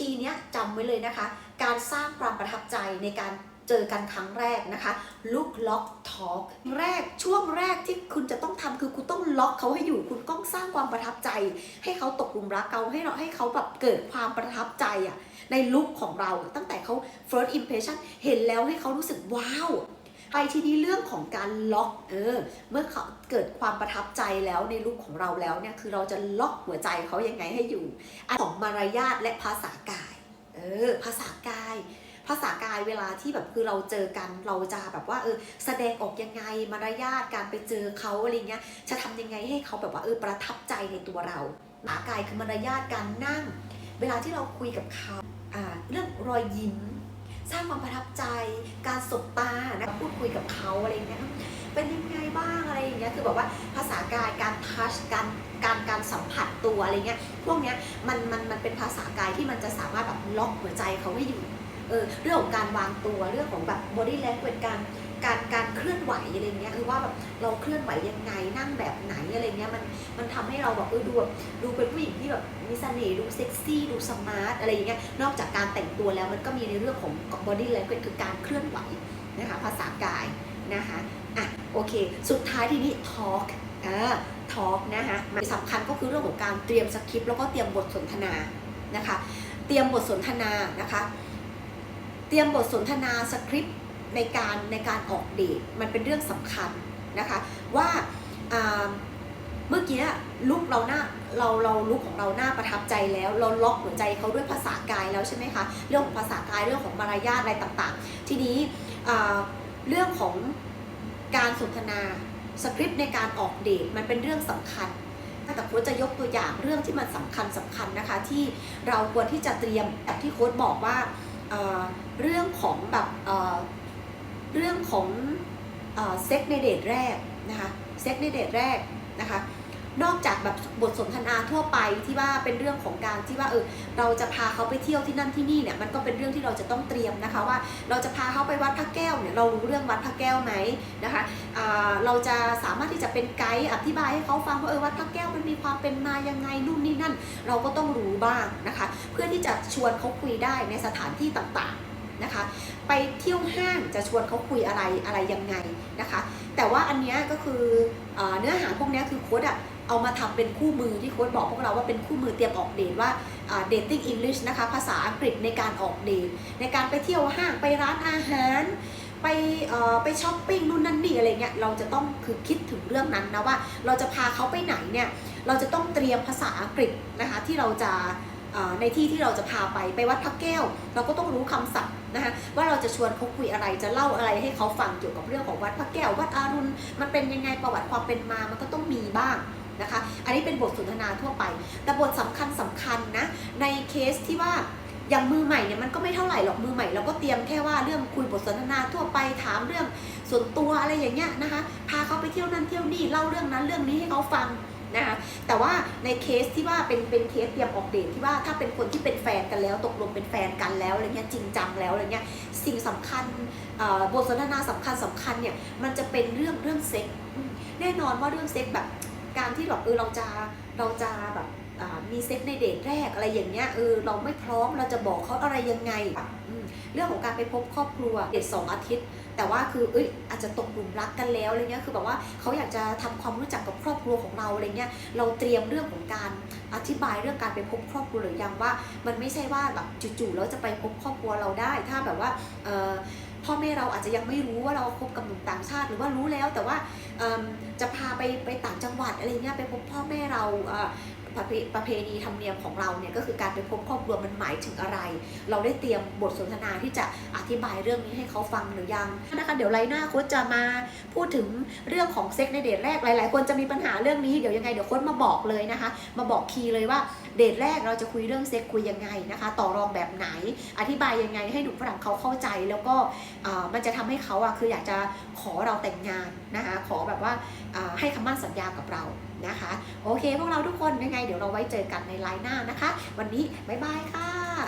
คีย์เนี้ยจำไว้เลยนะคะ การสร้างความประทับใจในการเจอกันครั้งแรกนะคะ look lock talk แรกช่วงแรกที่คุณจะต้องทำคือคุณต้องล็อกเขาให้อยู่ คุณต้องสร้างความประทับใจ ให้เขาตกหลุมรักเราให้เราให้เขาแบบเกิดความประทับใจอะในลุคของเราตั้งแต่เขา first impression เห็นแล้วให้เขารู้สึกว้าว ไปทีนี้เรื่องของการล็อกเออเมื่อเขาเกิดความประทับใจแล้วในลุคของเราแล้วเนี่ยคือเราจะล็อกหัวใจเขายังไงให้อยู่อของมารยาทและภาษากายเออภาษากาย ภาษากายเวลาที่แบบคือเราเจอกันเราจะแบบว่าเออแสดงออกยังไงมารยาทการไปเจอเขาอะไรเงี้ยจะทำยังไงให้เขาแบบว่าเออประทับใจในตัวเราภาษากายคือมารยาทการนั่ง เวลาที่เราคุยกับเขาอ่าเรื่องรอยยิ้ม สร้างความประทับใจ การสบตานะพูดคุยกับเขาอะไรเงี้ยเป็นยังไงบ้างอะไรอย่างเงี้ยคือแบบว่าภาษากายการทัชการการการสัมผัสตัวอะไรเงี้ยพวกเนี้ยมันมันมันเป็นภาษากายที่มันจะสามารถแบบล็อกหัวใจเขาให้อยู่เออเรื่องของการวางตัวเรื่องของแบบ body language การ การการเคลื่อนไหวอะไรเงี้ยคือว่าแบบเราเคลื่อนไหวยังไงนั่งแบบไหนอะไรเงี้ยมันมันทำให้เราแบบเออดูแบบดูเป็นผู้หญิงที่แบบมีเสน่ห์ดูเซ็กซี่ดูสมาร์ทอะไรอย่างเงี้ยนอกจากการแต่งตัวแล้วมันก็มีในเรื่องของ body language คือการเคลื่อนไหวนะคะภาษากายนะคะอะโอเค สุดท้ายทีนี้ talk เออ talk นะคะมันสำคัญก็คือเรื่องของการเตรียมสคริปต์แล้วก็เตรียมบทสนทนานะคะ เตรียมบทสนทนานะคะ เตรียมบทสนทนาสคริปต์ ในการในการออกเดทมันเป็นเรื่องสำคัญนะคะ ว่าเมื่อกี้ลุกเราหน้าเราเราลุกของเราหน้าประทับใจแล้ว เราล็อกหัวใจเขาด้วยภาษากายแล้วใช่ไหมคะเรื่องของภาษากายเรื่องของมารยาทอะไรต่างๆ ทีนี้เรื่องของการสนทนาสคริปต์ในการออกเดทมันเป็นเรื่องสำคัญแต่โค้ชจะยกตัวอย่างเรื่องที่มันสำคัญสำคัญนะคะ ที่เราควรที่จะเตรียมแบบที่โค้ชบอกว่าเเรื่องของแบบ เรื่องของเซ็กในเดทแรกนะคะเซ็กในเดทแรกนะคะนอกจากแบบบทสนทนาทั่วไปที่ว่าเป็นเรื่องของการที่ว่าเออเราจะพาเขาไปเที่ยวที่นั่นที่นี่เนี่ยมันก็เป็นเรื่องที่เราจะต้องเตรียมนะคะว่าเราจะพาเขาไปวัดพระแก้วเนี่ยเรารู้เรื่องวัดพระแก้วไหมนะคะอ่าเราจะสามารถที่จะเป็นไกด์อธิบายให้เขาฟังว่าเออวัดพระแก้วมันมีความเป็นมายังไงนู่นนี่นั่น เราก็ต้องรู้บ้างนะคะ เพื่อที่จะชวนเขาคุยได้ในสถานที่ต่างๆ นะคะ ไปเที่ยวห้างจะชวนเขาคุยอะไรอะไรยังไงนะคะ แต่ว่าอันนี้ก็คืออเนื้อหาพวกนี้คือโค้ดอะเอามาทำเป็นคู่มือที่โค้ดบอกพวกเราว่าเป็นคู่มือเตรียมออกเดทว่า dating English นะคะภาษาอังกฤษในการออกเดทในการไปเที่ยวห้างไปร้านอาหารไปไปช้อปปิ้งนู่นนั่นนี่อะไรเงี้ยเราจะต้องคือคิดถึงเรื่องนั้นนะว่าเราจะพาเขาไปไหนเนี่ยเราจะต้องเตรียมภาษาอังกฤษนะคะที่เราจะ ในที่ที่เราจะพาไปไปวัดพระแก้ว เราก็ต้องรู้คำศัพท์นะคะว่าเราจะชวนเขาคุยอะไรจะเล่าอะไรให้เขาฟังเกี่ยวกับเรื่องของวัดพระแก้ว วัดอารุณมันเป็นยังไงประวัติความเป็นมามันก็ต้องมีบ้างนะคะ อันนี้เป็นบทสนทนาทั่วไป แต่บทสำคัญสำคัญนะในเคสที่ว่าอย่างมือใหม่เนี่ยมันก็ไม่เท่าไหร่หรอกมือใหม่เราก็เตรียมแค่ว่าเรื่องคุยบทสนทนาทั่วไปถามเรื่องส่วนตัวอะไรอย่างเงี้ยนะคะพาเขาไปเที่ยวนั่นเที่ยวนี่เล่าเรื่องนั้นเรื่องนี้ให้เขาฟัง นะคะแต่ว่าในเคสที่ว่าเป็นเป็นเคสเตรียมออกเดทที่ว่าถ้าเป็นคนที่เป็นแฟนกันแล้ว ตกลงเป็นแฟนกันแล้วอะไรเงี้ยจริงจังแล้วอะไรเงี้ยสิ่งสำคัญบทสนทนาสำคัญสำคัญเนี่ยมันจะเป็นเรื่องเรื่องเซ็กแน่นอนว่าเรื่องเซ็กแบบการที่แบบเออเราจะเราจะแบบ มีเซ็กในเดทแรกอะไรอย่างเงี้ยเออเราไม่พร้อมเราจะบอกเขาอะไรยังไงเรื่องของการไปพบครอบครัวเดทสองอาทิตย์ แต่ว่าคือเอ้ยอาจจะตกหลุมรักกันแล้วอะไรเงี้ยคือแบบว่าเขาอยากจะทำความรู้จักกับครอบครัวของเราอะไรเงี้ยเราเตรียมเรื่องของการอธิบายเรื่องการไปพบครอบครัวหรือยังว่า มันไม่ใช่ว่าแบบจู่ๆแล้วจะไปพบครอบครัวเราได้ ถ้าแบบว่าเออ พ่อแม่เราอาจจะยังไม่รู้ว่าเราคบกับหนุ่มต่างชาติ หรือว่ารู้แล้วแต่ว่าจะพาไปไปต่างจังหวัดอะไรเงี้ยไปพบพ่อแม่เราประเพประเพณีธรรมเนียมของเราเนี่ยก็คือการไปพบครอบครัวมันหมายถึงอะไร เราได้เตรียมบทสนทนาที่จะอธิบายเรื่องนี้ให้เขาฟังหรือยังนะคะเดี๋ยวไลน์หน้าโค้ชจะมาพูดถึงเรื่องของเซ็กในเดทแรกหลาย ๆ คนจะมีปัญหาเรื่องนี้เดี๋ยวยังไงเดี๋ยวโค้ชมาบอกเลยนะคะ มาบอกคีย์เลยว่า เดทแรกเราจะคุยเรื่องเซ็กคุยยังไงนะคะ ต่อรองแบบไหน อธิบายยังไงให้หนุ่มฝรั่งเขาเข้าใจ แล้วก็มันจะทำให้เขาอะคืออยากจะขอเราแต่งงานนะคะ ขอแบบว่าอ่าให้คำมั่นสัญญากับเรานะคะ โอเค พวกเราทุกคนยังไง เดี๋ยวเราไว้เจอกันในไลน์หน้านะคะ วันนี้บ๊ายบายค่ะ